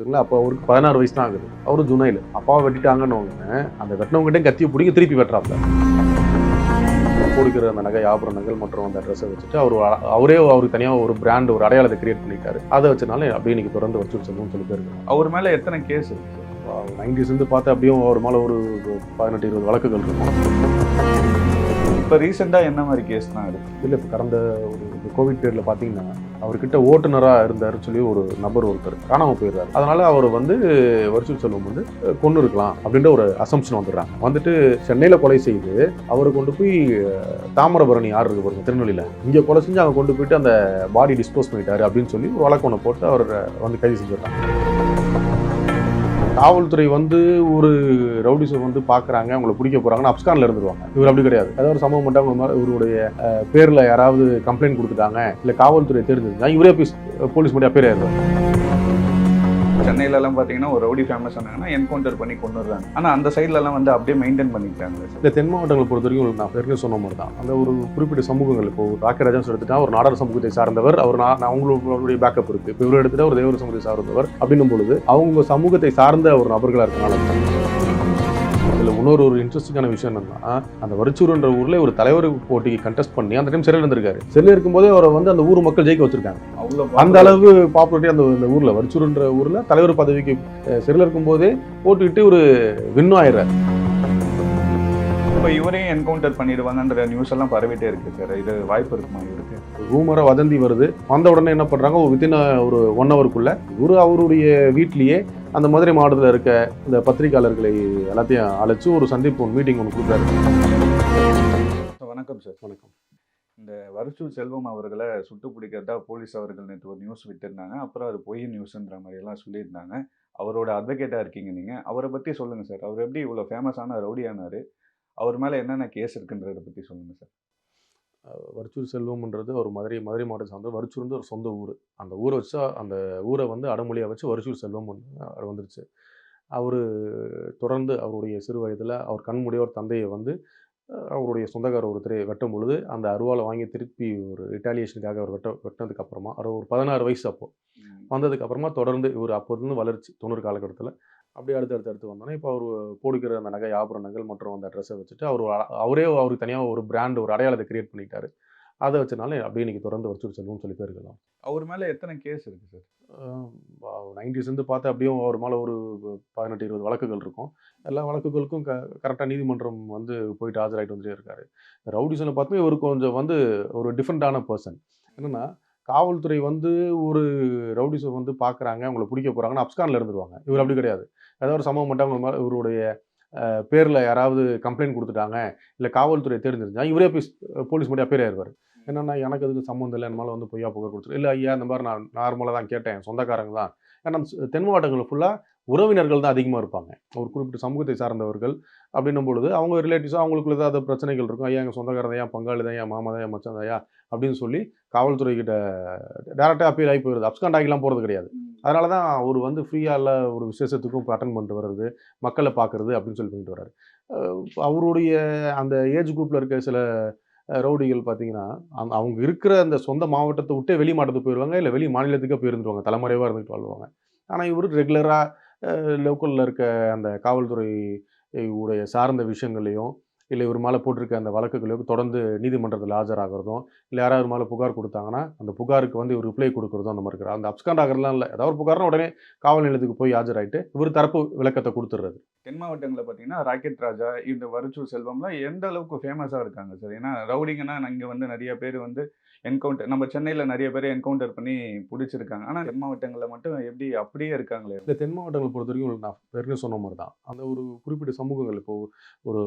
சரிங்களா? அப்போ அவருக்கு பதினாறு வயசு தான் ஆகுது. அவரு ஜுனையில் அப்பாவை வெட்டிட்டாங்கன்னு அந்த வெட்டினவங்ககிட்ட கத்தியை பிடிக்க திருப்பி வெட்டுறாப்ல. கொடுக்குற அந்த நகை ஆபரணங்கள் மற்றும் அந்த ட்ரெஸ்ஸை வச்சுட்டு அவர் அவரே அவருக்கு தனியாக ஒரு பிராண்ட் ஒரு அடையாளத்தை கிரியேட் பண்ணிட்டாரு. அதை வச்சனால அப்படியே இன்னைக்கு தொடர்ந்து வச்சு செல்வம்னு சொல்லி போயிருக்காங்க அவர் மேல எத்தனை கேஸ் இருக்கு? சார் நைன்டிஸ் இருந்து பார்த்தா அப்படியும் அவர் மேலே ஒரு பதினெட்டு இருபது வழக்குகள் இருக்கும். இப்போ ரீசெண்டா என்ன மாதிரி கேஸ் தான் இருக்கு? இல்லை இப்போ கடந்த ஒரு கோவிட் பீரியடில் பார்த்தீங்கன்னா அவர்கிட்ட ஓட்டுநராக இருந்தாருன்னு சொல்லி ஒரு நபர் ஒருத்தர் காணாமல் போயிடுறாரு. அதனால அவர் வந்து வருஷம் செல்வம் வந்து கொண்டு இருக்கலாம் அப்படின்ற ஒரு அசம்ஷன் வந்துடுறாங்க. வந்துட்டு சென்னையில் கொலை செய்து அவரை கொண்டு போய் தாமிரபரணி யார் இருக்கு பாருங்க திருநெல்வேலியில். இங்கே கொலை செஞ்சு அங்கே கொண்டு போயிட்டு அந்த பாடி டிஸ்போஸ் பண்ணிட்டாரு அப்படின்னு சொல்லி ஒரு வழக்கு ஒன்று போட்டு அவர் வந்து கைது செஞ்சிடறாங்க. காவல்துறை வந்து ஒரு ரவுடிஸை வந்து பார்க்குறாங்க அவங்கள பிடிக்க போகிறாங்கன்னு அப்ஸ்கானில் இருந்துருவாங்க. இவர் அப்படி கிடையாது. ஏதாவது ஒரு சம்பவம் மட்டும் அவங்க இவருடைய பேர்ல யாராவது கம்ப்ளைண்ட் கொடுத்துட்டாங்க இல்லை காவல்துறை தெரிஞ்சிருந்தா இவரே போலீஸ் முடியா பேர் ஆயிடுவார் சென்னையிலலாம் பார்த்தீங்கன்னா ஒரு ரவுடி ஃபேமஸ் ஆனாங்கன்னா என்கவுண்டர் பண்ணி கொண்டுறாங்க ஆனால் அந்த சைட்லலாம் வந்து அப்படியே மெயின்டைன் பண்ணிக்கிறாங்க இந்த தென் மாவட்டங்களை பொறுத்த வரைக்கும் நான் ஏற்கனவே சொன்ன மாதிரி தான். அந்த ஒரு குறிப்பிட்ட சமூகங்கள் இப்போ ராக்கராஜன் எடுத்துட்டா ஒரு நாடார் சமூகத்தை சார்ந்தவர் அவர் நான் அவங்களுடைய பேக்கப் இருக்குது இப்போ இவர் எடுத்துட்டா ஒரு தேவர் சமூகத்தை சார்ந்தவர். அப்படின்னும் பொழுது அவங்க சமூகத்தை சார்ந்த ஒரு நபர்களாக இருக்கனால இன்னொரு ஒரு இன்ட்ரெஸ்டிங்கான விஷயம் என்னன்னா அந்த வரிச்சூர்ன்ற ஊர்ல ஒரு தலைவர் போட்டிக்கு கண்டெஸ்ட் பண்ணி அந்த டைம் சிறையில் இருந்திருக்காரு. சிறையில் இருக்கும்போதே அவரை வந்து அந்த ஊர் மக்கள் ஜெயிக்க வச்சிருக்காங்க. அந்த அளவு பாப்புலாரிட்டி அந்த ஊர்ல வரிச்சூர்ன்ற ஊர்ல தலைவர் பதவிக்கு சிறையில் இருக்கும்போதே போட்டுக்கிட்டு ஒரு வின்னும் ஆயிடுறாரு. இப்போ இவரையும் என்கவுண்டர் பண்ணிடுவாங்கன்ற நியூஸ் எல்லாம் பரவிட்டே இருக்கு சார் இது வாய்ப்பு இருக்குமா இவருக்கு? ரூமரா வதந்தி வருது. வந்த உடனே என்ன பண்றாங்க? வித்தின் ஒரு ஒன் ஹவருக்குள்ள இவரு அவருடைய வீட்லயே அந்த மதுரை மாவட்டத்தில் இருக்க இந்த பத்திரிகையாளர்களை எல்லாத்தையும் அழைச்சு ஒரு சந்திப்பு மீட்டிங் ஒன்று கொடுத்தாரு வணக்கம் சார் வணக்கம். இந்த வருஷூர் செல்வம் அவர்களை சுட்டு பிடிக்கிறதா போலீஸ் அவர்கள் நேற்று ஒரு நியூஸ் விட்டுருந்தாங்க. அப்புறம் அது பொய் நியூஸ்ன்ற மாதிரி எல்லாம் சொல்லியிருந்தாங்க. அவரோட அட்வொகேட்டாக இருக்கீங்க நீங்கள் அவரை பற்றி சொல்லுங்கள் சார் அவர் எப்படி இவ்வளோ ஃபேமஸான ரவுடி ஆனார்? அவர் மேலே என்னென்ன கேஸ் இருக்குன்றதை பற்றி சொல்லுங்கள் சார் வரிச்சூர் செல்வம்ன்றது ஒரு மதுரை மதுரை மாவட்டம் சார்ந்த வரிச்சூர் வந்து ஒரு சொந்த ஊர். அந்த ஊரை வச்சு அந்த ஊரை வந்து அடமொழியாக வச்சு வரிச்சூர் செல்வம் வந்துருச்சு. அவர் தொடர்ந்து அவருடைய சிறு வயதில் அவர் கண்மூடிய ஒரு தந்தையை வந்து அவருடைய சொந்தக்காரர் ஒருத்தரை வெட்டும் பொழுது அந்த அருவாளை வாங்கி திருப்பி ஒரு ரிட்டாலியேஷனுக்காக அவர் வெட்ட வெட்டினதுக்கு அப்புறமா அவர் ஒரு பதினாறு வயசு அப்போ. வந்ததுக்கு அப்புறமா தொடர்ந்து இவர் அப்போதுலேருந்து வளர்ச்சி தொண்ணூறு காலகட்டத்தில். அப்படியே அடுத்து அடுத்து அடுத்து வந்தோன்னே இப்போ அவர் போடுக்கிற அந்த நகை ஆபரணங்கள் மற்றும் அந்த ட்ரெஸ்ஸை வச்சுட்டு அவர் அவரே அவருக்கு தனியாக ஒரு பிராண்ட் ஒரு அடையாளத்தை கிரியேட் பண்ணிட்டாரு. அதை வச்சனால அப்படியே இன்னைக்கு தொடர்ந்து வச்சு செல்வம்னு சொல்லி பேருக்கலாம் அவர் மேலே எத்தனை கேஸ் இருக்குது சார் நைன்டிஸ்லேருந்து பார்த்தா அப்படியும் அவர் மேலே ஒரு பதினெட்டு இருபது வழக்குகள் இருக்கும். எல்லா வழக்குகளுக்கும் க கரெக்டாக நீதிமன்றம் வந்து போயிட்டு ஆஜராகிட்டு வந்துட்டே இருக்காரு. ரவுடிசனை பார்த்துமே இவர் கொஞ்சம் வந்து ஒரு டிஃப்ரெண்ட்டான பர்சன் என்னன்னா காவல்துறை வந்து ஒரு ரவுடிஸை வந்து பார்க்குறாங்க அவங்கள பிடிக்க போகிறாங்கன்னு அப்ஸ்கானில் இருந்துருவாங்க. இவர் அப்படி கிடையாது. ஏதாவது ஒரு சம்பவம் மட்டும் அவங்க இவருடைய பேரில் யாராவது கம்ப்ளைண்ட் கொடுத்துட்டாங்க இல்லை காவல்துறை தெரிஞ்சிருந்தா இவரே போய் போலீஸ் முடியா பேர் ஆயிடுவார் என்னன்னா எனக்கு அதுக்கு சம்மந்தம் இல்லை என் மேலே வந்து பொய்யா புகார் கொடுத்துரு இல்லை ஐயா இந்த மாதிரி நான் நார்மலாக தான் கேட்டேன் சொந்தக்காரங்க தான். ஏன்னா தென் மாவட்டங்கள் ஃபுல்லாக உறவினர்கள் தான் அதிகமாக இருப்பாங்க. ஒரு குறிப்பிட்ட சமூகத்தை சார்ந்தவர்கள் அப்படின்னும் பொழுது அவங்க ரிலேட்டிவ்ஸாக அவங்களுக்குள்ள ஏதாவது பிரச்சனைகள் இருக்கும். ஐயா எங்கள் சொந்தக்காரன் தான் ஏன் பங்காளி தான் ஏன் மாமா தான் ஏன் மச்சான் தான் ஐயா அப்படின்னு சொல்லி காவல்துறை கிட்ட டேரெக்டாக அப்பீல் ஆகி போயிடுது அப்ஸ்காண்ட் ஆகிலாம் போகிறது கிடையாது. அதனால தான் அவர் வந்து ஃப்ரீயாக இல்லை ஒரு விசேஷத்துக்கும் அட்டன் பண்ணிட்டு வர்றது மக்களை பார்க்குறது அப்படின்னு சொல்லி பண்ணிட்டு வர்றாரு. அவருடைய அந்த ஏஜ் குரூப்பில் இருக்க சில ரவுடிகள் பார்த்தீங்கன்னா அந்த அவங்க இருக்கிற அந்த சொந்த மாவட்டத்தை விட்டே வெளி மாவட்டத்துக்கு போயிடுவாங்க இல்லை வெளி மாநிலத்துக்கே போயிருந்துருவாங்க தலைமறைவாக இருந்துட்டு வாழ்வாங்க. ஆனால் இவர் ரெகுலராக லோக்கலில் இருக்க அந்த காவல்துறை உடைய சார்ந்த விஷயங்களையும் இல்லை இவர் மேலே போட்டிருக்க அந்த வழக்குகளையும் தொடர்ந்து நீதிமன்றத்தில் ஆஜராகிறதும் இல்லை யாராவது மேலே புகார் கொடுத்தாங்கன்னா அந்த புகாருக்கு வந்து இவர் ரிப்ளை கொடுக்குறதும் அந்த மாதிரி இருக்கிறார் அந்த அப்ஸ்காண்ட் ஆகிறதுலாம் இல்லை. ஏதாவது ஒரு புகார்னா உடனே காவல் நிலையத்துக்கு போய் ஆஜராயிட்டு இவர் தரப்பு விளக்கத்தை கொடுத்துட்றது தென் மாவட்டங்களில் பார்த்தீங்கன்னா ராக்கெட் ராஜா இந்த வருச்சூர் செல்வம்லாம் எந்த அளவுக்கு ஃபேமஸாக இருக்காங்க சார்? ஏன்னா ரவுடிங்கன்னா இங்கே வந்து நிறைய பேர் வந்து என்கவுண்டர் நம்ம சென்னையில் நிறைய பேர் என்கவுண்டர் பண்ணி பிடிச்சிருக்காங்க. ஆனால் தென் மாவட்டங்களில் மட்டும் எப்படி அப்படியே இருக்காங்களே? இந்த தென் மாவட்டங்களை பொறுத்த வரைக்கும் நான் ஏற்கனவே சொன்ன மாதிரி தான். அந்த ஒரு குறிப்பிட்ட சமூகங்கள் இப்போ ஒரு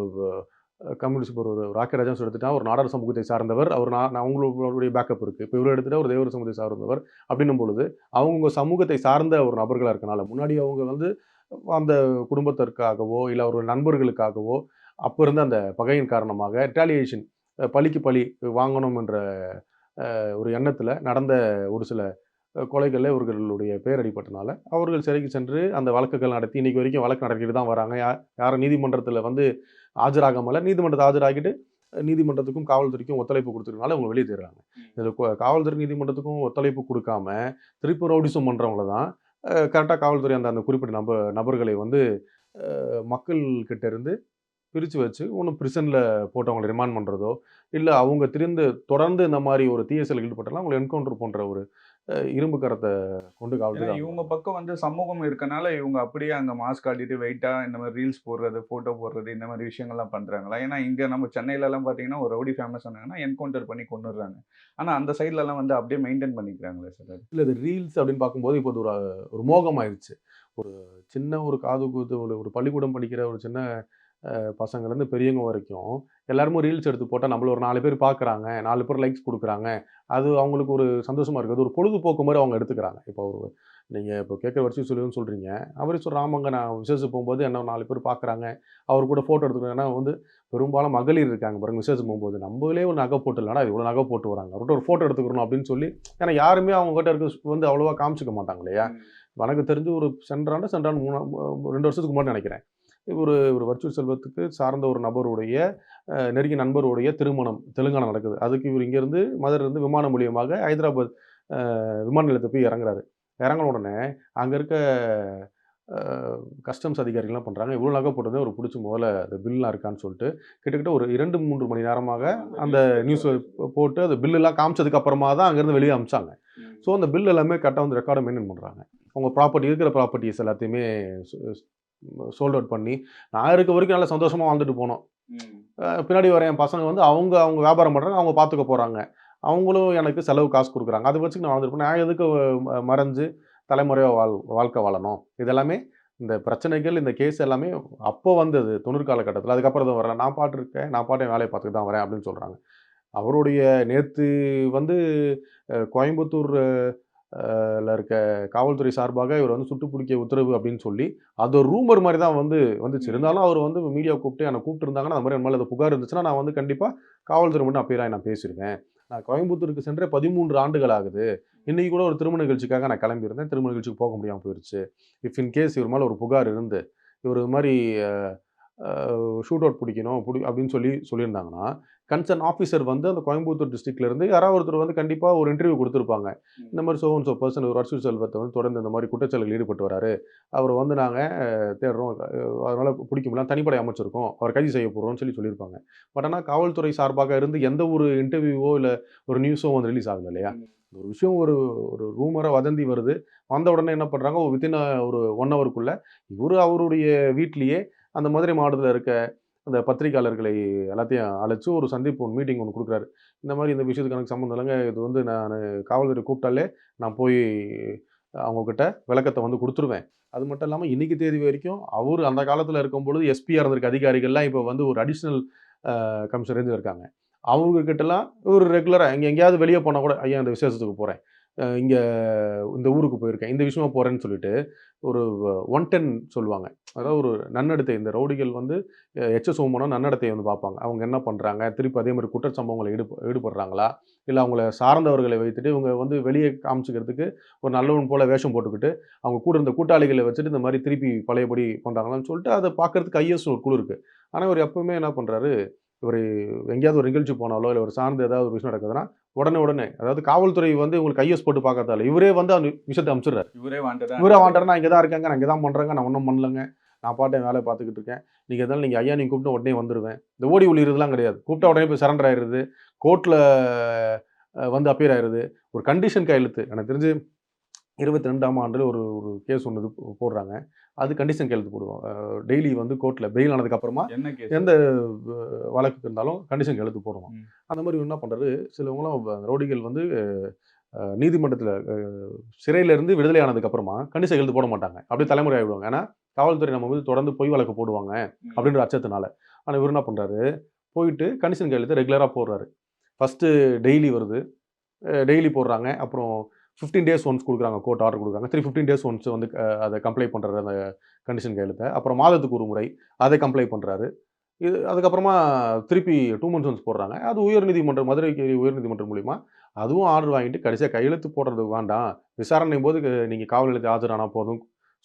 கம்யூனிஸ்ட் இப்போ ஒரு ராக்கராஜன் எடுத்துட்டா ஒரு நாடார் சமூகத்தை சார்ந்தவர். அவர் நான் அவங்களுடைய பேக்கப் இருக்குது இப்போ இவர் எடுத்துகிட்டா ஒரு தேவர் சமூகத்தை சார்ந்தவர் அப்படின்னும் பொழுது அவங்க சமூகத்தை சார்ந்த ஒரு நபர்களாக இருக்கனால முன்னாடி அவங்க வந்து அந்த குடும்பத்திற்காகவோ இல்லை ஒரு நண்பர்களுக்காகவோ அப்போ இருந்த அந்த பகையின் காரணமாக ரிட்டாலியேஷன் பழிக்கு பழி வாங்கணும் என்ற ஒரு எண்ணத்தில் நடந்த ஒரு சில கொலைகளில் இவர்களுடைய பேர் அடிபட்டனால அவர்கள் சிறைக்கு சென்று அந்த வழக்குகள் நடத்தி இன்னைக்கு வரைக்கும் வழக்கு நடத்திட்டு தான் வராங்க. யா யாரும் நீதிமன்றத்தில் வந்து ஆஜராகாமல நீதிமன்றத்தை ஆஜராகிட்டு நீதிமன்றத்துக்கும் காவல்துறைக்கும் ஒத்துழைப்பு கொடுத்துருக்கனால அவங்க வெளியே தேடுறாங்க இதில் காவல்துறை நீதிமன்றத்துக்கும் ஒத்துழைப்பு கொடுக்காம திருப்பி ரவுடிசம் பண்ணுறவங்கள தான் கரெக்டாக காவல்துறை அந்த அந்த குறிப்பிட்ட நப நபர்களை வந்து அஹ், மக்கள் கிட்ட இருந்து பிரித்து வச்சு ஒன்றும் ப்ரிசனில் போட்டு அவங்களை ரிமாண்ட் பண்ணுறதோ இல்லை அவங்க திரிந்து தொடர்ந்து இந்த மாதிரி ஒரு தீய செயலில் ஈடுபட்டாலும் அவங்களை என்கவுண்டர் போன்ற ஒரு இரும்பு கரத்தை கொண்டு காவல்துறை இவங்க பக்கம் வந்து சமூகம் இருக்கனால இவங்க அப்படியே அங்க மாஸ்க் காட்டிட்டு வெயிட்டா இந்த மாதிரி ரீல்ஸ் போடுறது போட்டோ போடுறது இந்த மாதிரி விஷயங்கள்லாம் பண்றாங்களா? ஏன்னா இங்க நம்ம சென்னையில எல்லாம் பாத்தீங்கன்னா ஒரு ரவுடி ஃபேமஸ் ஆனாங்கன்னா என்கவுண்டர் பண்ணி கொண்டுடுறாங்க ஆனா அந்த சைட்ல எல்லாம் வந்து அப்படியே மெயின்டைன் பண்ணிக்கிறாங்களே சார் இல்லை இது ரீல்ஸ் அப்படின்னு பார்க்கும்போது இப்போ ஒரு ஒரு மோகம் ஆயிடுச்சு ஒரு சின்ன ஒரு காது கூத்து ஒரு ஒரு பள்ளிக்கூடம் படிக்கிற ஒரு சின்ன பசங்கள்லேருந்து பெரியவங்க வரைக்கும் எல்லாருமே ரீல்ஸ் எடுத்து போட்டால் நம்மள ஒரு நாலு பேர் பார்க்குறாங்க நாலு பேர் லைக்ஸ் கொடுக்குறாங்க. அது அவங்களுக்கு ஒரு சந்தோஷமா இருக்குது ஒரு பொழுதுபோக்கு மாதிரி அவங்க எடுத்துக்கிறாங்க. இப்போ ஒரு நீங்கள் இப்போ கேட்குற வச்சு சொல்லுன்னு சொல்கிறீங்க அவரே சொல்கிற ஆமாங்க நான் விசேஷம் போகும்போது என்ன நாலு பேர் பார்க்குறாங்க அவர் கூட ஃபோட்டோ எடுத்துக்கிறேன் ஏன்னா வந்து பெரும்பாலும் மகளிர் இருக்காங்க பாருங்க விசேஷம் போகும்போது. நம்மளே ஒரு நகை போட்டு இல்லைனா இவ்வளோ நகை போட்டு வராங்க. அவர்கிட்ட ஒரு ஃபோட்டோ எடுத்துக்கிறோம் அப்படின்னு சொல்லி ஏன்னா யாருமே அவங்க கிட்ட இருக்க வந்து அவ்வளோவா காமிச்சிக்க மாட்டாங்க இல்லையா? எனக்கு தெரிஞ்சு ஒரு சென்றாண்டு சென்றாண்டு மூணு ரெண்டு வருஷத்துக்கு முன்னாடி நினைக்கிறேன். ஒரு ஒரு வர்ச்சுவல் செல்வத்துக்கு சார்ந்த ஒரு நபருடைய நெருங்கிய நண்பருடைய திருமணம் தெலுங்கானா நடக்குது. அதுக்கு இவர் இங்கேருந்து மதுரையிலேருந்து விமான மூலியமாக ஹைதராபாத் விமான நிலையத்தை போய் இறங்குறாரு. இறங்கின உடனே அங்கே இருக்க கஸ்டம்ஸ் அதிகாரிகள்லாம் பண்ணுறாங்க இவ்வளோ நகை போட்டதே ஒரு பிடிச்சி முதல்ல அந்த பில்லாம் இருக்கான்னு சொல்லிட்டு கிட்டத்தட்ட ஒரு இரண்டு மூன்று மணி நேரமாக அந்த நியூஸ் போட்டு அந்த பில்லெல்லாம் காமிச்சதுக்கு அப்புறமா தான் அங்கேருந்து வெளியே அமிச்சாங்க. ஸோ அந்த பில் எல்லாமே கரெக்டாக வந்து ரெக்கார்டை மெயின்டைன் பண்ணுறாங்க அவங்க ப்ராப்பர்ட்டி இருக்கிற ப்ராப்பர்ட்டிஸ் எல்லாத்தையுமே சோல்ட் அவுட் பண்ணி நான் இருக்க வரைக்கும் நல்லா சந்தோஷமாக வாழ்ந்துட்டு போனோம். பின்னாடி வர என் பசங்க வந்து அவங்க அவங்க வியாபாரம் பண்ணுறாங்க அவங்க பார்த்துக்க போகிறாங்க அவங்களும் எனக்கு செலவு காசு கொடுக்குறாங்க. அதை வச்சு நான் வாழ்ந்துட்டு போனேன். நான் எதுக்கு மறைஞ்சு தலைமுறையாக வாழ் வாழ்க்கை வாழணும்? இதெல்லாமே இந்த பிரச்சனைகள் இந்த கேஸ் எல்லாமே அப்போ வந்தது தொண்ணூறு காலகட்டத்தில் அதுக்கப்புறம் தான் வரல. நான் பாட்டு இருக்கேன். நான் பாட்டு என் வேலையை பார்த்துட்டு தான் வரேன் அப்படின்னு சொல்கிறாங்க அவருடைய நேற்று வந்து கோயம்புத்தூர் இருக்க காவல்துறை சார்பாக இவர் வந்து சுட்டு பிடிக்க உத்தரவு அப்படின்னு சொல்லி அது ஒரு ரூமர் மாதிரி தான் வந்து வந்துச்சு. இருந்தாலும் அவர் வந்து மீடியா கூப்பிட்டு என்னை கூப்பிட்டு இருந்தாங்கன்னா அந்த மாதிரி என் மேலே அது புகார் இருந்துச்சுன்னா நான் வந்து கண்டிப்பாக காவல்துறை மட்டும் அப்பீராக நான் பேசியிருக்கேன் நான் கோயம்புத்தூருக்கு சென்ற பதிமூன்று ஆண்டுகள் ஆகுது. இன்னைக்கு கூட ஒரு திருமண நிகழ்ச்சிக்காக நான் கிளம்பியிருந்தேன். திருமண நிகழ்ச்சிக்கு போக முடியாமல் போயிருச்சு. இஃப் இன் கேஸ் இவர் மேலே ஒரு புகார் இருந்து இவர் இது மாதிரி ஷூட் அவுட் பிடிக்கணும் பிடி அப்படின்னு சொல்லி சொல்லியிருந்தாங்கன்னா கன்சர்ன் ஆஃபீஸர் வந்து அந்த கோயம்புத்தூர் இருந்து யாராவது ஒருத்தர் வந்து கண்டிப்பாக ஒரு இன்டர்வியூ கொடுத்துருப்பாங்க. இந்த மாதிரி சோவன் சோ பர்சன் ஒரு வருஷ செல்வத்தை வந்து தொடர்ந்து இந்த மாதிரி குற்றச்செயல்கள் ஈடுபட்டு வராரு. அவர் வந்து நாங்கள் தேடுறோம். அதனால பிடிக்க முடியல தனிப்படை அமைச்சிருக்கோம். அவர் கைது செய்ய போகிறோம்னு சொல்லி சொல்லியிருப்பாங்க. பட் ஆனால் காவல்துறை சார்பாக இருந்து எந்த ஒரு இன்டர்வியூவோ இல்லை ஒரு நியூஸோ வந்து ரிலீஸ் ஆகல இல்லையா? ஒரு விஷயம் ஒரு ஒரு ரூமராக வதந்தி வருது. வந்த உடனே என்ன பண்ணுறாங்க வித்தின் ஒரு ஒன் ஹவருக்குள்ள இவர் அவருடைய வீட்லேயே அந்த மதுரை மாவட்டத்தில் இருக்க அந்த பத்திரிகையாளர்களை எல்லாத்தையும் அழைச்சி ஒரு சந்திப்பு ஒன்று மீட்டிங் ஒன்று கொடுக்குறாரு. இந்த மாதிரி இந்த விஷயத்துக்கு எனக்கு சம்மந்தம் இல்லைங்க. இது வந்து நான் காவல்துறை கூப்பிட்டாலே நான் போய் அவங்கக்கிட்ட விளக்கத்தை வந்து கொடுத்துருவேன். அது மட்டும் இல்லாமல் இன்றைக்கி தேதி வரைக்கும் அவர் அந்த காலத்தில் இருக்கும் பொழுது எஸ்பியாக இருந்திருக்க அதிகாரிகள்லாம் இப்போ வந்து ஒரு அடிஷ்னல் கமிஷனர் இருந்து இருக்காங்க அவங்க கிட்டலாம் ஒரு ரெகுலராக எங்கே எங்கேயாவது வெளியே போனால் கூட ஐயா அந்த விசேஷத்துக்கு போகிறேன் இங்கே இந்த ஊருக்கு போயிருக்கேன். இந்த விஷயமா போகிறேன்னு சொல்லிட்டு ஒரு ஒன் டென் சொல்லுவாங்க. அதாவது ஒரு நன்னடத்தை இந்த ரவுடிகள் வந்து எச்ச சோமனோ நன்னடத்தை வந்து பார்ப்பாங்க. அவங்க என்ன பண்ணுறாங்க திருப்பி அதே மாதிரி குற்றச்சம்பவங்களை ஈடுப ஈடுபடுறாங்களா? இல்லை அவங்கள சார்ந்தவர்களை வைத்துட்டு இவங்க வந்து வெளியே காமிச்சிக்கிறதுக்கு ஒரு நல்லவன் போல் வேஷம் போட்டுக்கிட்டு அவங்க கூட இருந்த கூட்டாளிகளை வச்சுட்டு இந்த மாதிரி திருப்பி பழையபடி பண்ணுறாங்களான்னு சொல்லிட்டு அதை பார்க்கறதுக்கு ஐஎஸ் ஒரு குழு இருக்குது ஆனால் இவர் எப்பவுமே என்ன பண்ணுறாரு இவர் எங்கேயாவது ஒரு நிகழ்ச்சி போனாலோ இல்லை ஒரு சார்ந்து ஏதாவது ஒரு விஷயம் நடக்குதுன்னா உடனே உடனே அதாவது காவல்துறை வந்து உங்களுக்கு ஐஎஸ் போட்டு பார்க்கறதால இவரே வந்து அந்த விஷயத்தை அனுப்பிச்சிடுறாரு. இவரே வாண்டதா இவரே வாண்டர் நான் இங்கே தான் இருக்கேங்க. நான் இங்கே தான் பண்ணுறேங்க நான் ஒன்றும் பண்ணலங்க. நான் பாட்டு என் வேலையை பார்த்துக்கிட்டு இருக்கேன். நீங்கள் எதாலும் நீங்கள் ஐயா நீங்கள் கூப்பிட்டு உடனே வந்துடுவேன் இந்த ஓடி ஒளிகிறதுலாம் கிடையாது. கூப்பிட்டா உடனே போய் சரண்டர் ஆயிடுது கோர்ட்டில் வந்து அப்பீர் ஆயிடுது ஒரு கண்டிஷன் கையெழுத்து. எனக்கு தெரிஞ்சு இருபத்தி ரெண்டாம் ஆண்டு ஒரு ஒரு கேஸ் ஒன்று போடுறாங்க. அது கண்டிஷன் கையெழுத்து போடுவோம் டெய்லி வந்து கோர்ட்டில் பெயில் ஆனதுக்கு அப்புறமா என்ன கேஸ் எந்த வழக்கு இருந்தாலும் கண்டிஷன் கையெழுத்து போடுவோம். அந்த மாதிரி என்ன பண்ணுறாரு சிலவங்களும் ரோடிகள் வந்து நீதிமன்றத்தில் சிறையில இருந்து விடுதலை ஆனதுக்கு அப்புறமா கண்டிஷன் கையெழுத்து போட மாட்டாங்க. அப்படியே தலைமுறை ஆகிடுவாங்க ஏன்னா காவல்துறை நம்ம வந்து தொடர்ந்து பொய் வழக்கு போடுவாங்க அப்படின்ற அச்சத்தினால. ஆனால் இவர் என்ன பண்ணுறாரு போயிட்டு கண்டிஷன் கையெழுத்து ரெகுலராக போடுறாரு. ஃபஸ்ட்டு டெய்லி வருது. டெய்லி போடுறாங்க. அப்புறம் ஃபிஃப்டீன் டேஸ் ஒன்ஸ் கொடுக்குறாங்க கோர்ட் ஆர்டர் கொடுக்குறாங்க. த்ரீ ஃபிஃப்டீன் டேஸ் ஒன்ஸ் வந்து அதை கம்ப்ளை பண்ணுற அந்த கண்டிஷன் கையெழுத்தை. அப்புறம் மாதத்துக்கு ஒரு முறை அதை கம்ப்ளை பண்ணுறாரு இது அதுக்கப்புறமா திருப்பி டூ மந்த்ஸ் ஒன்ஸ் போடுறாங்க. அது உயர்நீதிமன்றம் மதுரை உயர்நீதிமன்றம் மூலிமா அதுவும் ஆர்டர் வாங்கிட்டு கடைசியாக கையெழுத்து போடுறது வேண்டாம். விசாரணை போது நீங்கள் காவல் நிலையத்தில் ஆஜரானா போதும்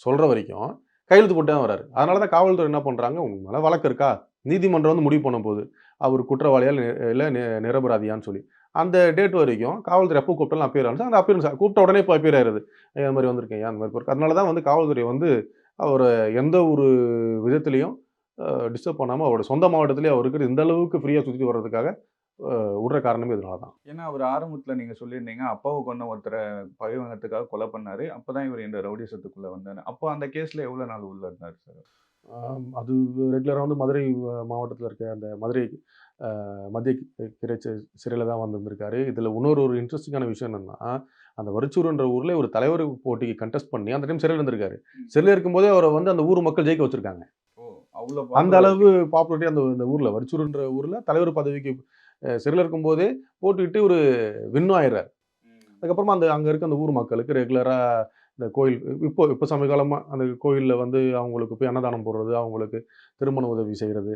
சொல்கிற வரைக்கும் கையெழுத்து போட்டு தான் வராரு. அதனால தான் காவல்துறை என்ன பண்ணுறாங்க உங்க மேலே வழக்கு இருக்கா? நீதிமன்றம் வந்து முடிவு பண்ணும் போது அவர் குற்றவாளியால் இல்லை நிரபராதியான்னு சொல்லி. அந்த டேட் வரைக்கும் காவல்துறை அப்போ கூப்பிட்டாலும் அப்பியர் ஆனிச்சு அந்த அப்பியரன்ஸ் கூப்பிட்ட உடனே இப்போ அப்பியர் ஆயிருது இந்த மாதிரி வந்திருக்கேன்? அந்த மாதிரி இருக்கு அதனால தான் வந்து காவல்துறை வந்து அவரை எந்த ஒரு விதத்துலேயும் டிஸ்டர்ப் பண்ணாமல் அவரோட சொந்த மாவட்டத்திலே அவருக்கு இந்த அளவுக்கு ஃப்ரீயாக சுற்றிட்டு வர்றதுக்காக விடுற காரணமே இதனால தான். ஏன்னா அவர் ஆரம்பத்தில் நீங்கள் சொல்லியிருந்தீங்க அப்பாவை கொண்ட ஒருத்தரை பழிவாங்கறதுக்காக கொலை பண்ணிணாரு அப்போ தான் இவர் இந்த ரவுடிசத்துக்குள்ளே வந்தார். அப்போ அந்த கேஸில் எவ்வளோ நாள் உள்ள இருந்தார் சார் அது ரெகுலராக வந்து மதுரை மாவட்டத்தில் இருக்க அந்த மதுரை மத்திய கிரை சிறையில் தான் வந்திருந்திருக்காரு. இதில் இன்னொரு ஒரு இன்ட்ரெஸ்டிங்கான விஷயம் என்னன்னா அந்த வரிச்சூருன்ற ஊரில் ஒரு தலைவர் போட்டிக்கு கண்டெஸ்ட் பண்ணி அந்த டைம் சிறையில் இருந்திருக்காரு. சிறையில் இருக்கும்போதே அவரை வந்து அந்த ஊர் மக்கள் ஜெயிக்க வச்சிருக்காங்க. அந்த அளவு பாப்புலாரிட்டி அந்த இந்த ஊரில் வரிச்சூருன்ற ஊரில் தலைவர் பதவிக்கு சிறையில் இருக்கும்போதே போட்டுக்கிட்டு ஒரு வின்னும் ஆயிடுறாரு. அதுக்கப்புறமா அந்த அங்கே இருக்க அந்த ஊர் மக்களுக்கு ரெகுலராக இந்த கோயில் இப்போ இப்போ சமீபகாலமாக அந்த கோயிலில் வந்து அவங்களுக்கு போய் அன்னதானம் போடுறது அவங்களுக்கு திருமண உதவி செய்கிறது